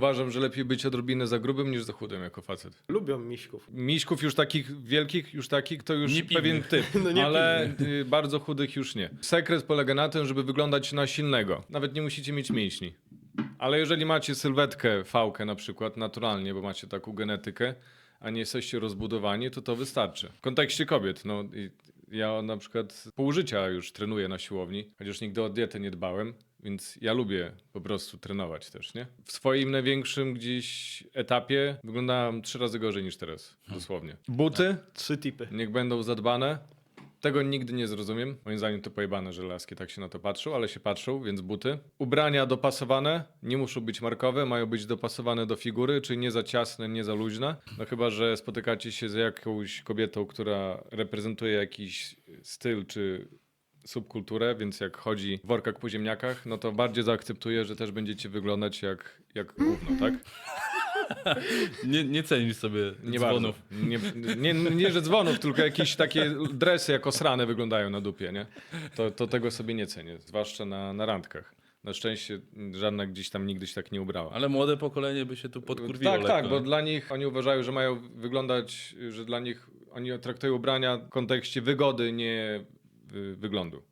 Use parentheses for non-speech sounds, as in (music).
Uważam, że lepiej być odrobinę za grubym niż za chudym jako facet. Lubią miśków. Miśków już takich wielkich, już takich, to już Nie pewien typ, (laughs) No nie ale y, bardzo chudych już nie. Sekret polega na tym, żeby wyglądać na silnego. Nawet nie musicie mieć mięśni. Ale jeżeli macie sylwetkę, fałkę na przykład, naturalnie, bo macie taką genetykę, a nie jesteście rozbudowani, to to wystarczy. W kontekście kobiet, no i ja na przykład pół życia już trenuję na siłowni, chociaż nigdy o dietę nie dbałem, więc ja lubię po prostu trenować też, nie? W swoim największym gdzieś etapie wyglądałem trzy razy gorzej niż teraz, dosłownie. Buty Trzy tipy. niech będą zadbane. Tego nigdy nie zrozumiem. Moim zdaniem to pojebane, że laski tak się na to patrzą, ale się patrzą, więc buty. Ubrania dopasowane, nie muszą być markowe, mają być dopasowane do figury, czyli nie za ciasne, nie za luźne. No chyba, że spotykacie się z jakąś kobietą, która reprezentuje jakiś styl czy subkulturę, więc jak chodzi w workach po ziemniakach, no to bardziej zaakceptuję, że też będziecie wyglądać jak, jak gówno, tak? Nie, nie cenisz sobie Nie dzwonów. Bardzo. Nie, nie, nie, że dzwonów, tylko jakieś takie dresy jako srane wyglądają na dupie, nie? To, to tego sobie nie cenię, zwłaszcza na, na randkach. Na szczęście żadna gdzieś tam nigdy się tak nie ubrała. Ale młode pokolenie by się tu podkurwiło tak, lekko. tak, bo dla nich oni uważają, że mają wyglądać, że dla nich oni traktują ubrania w kontekście wygody, nie wyglądu.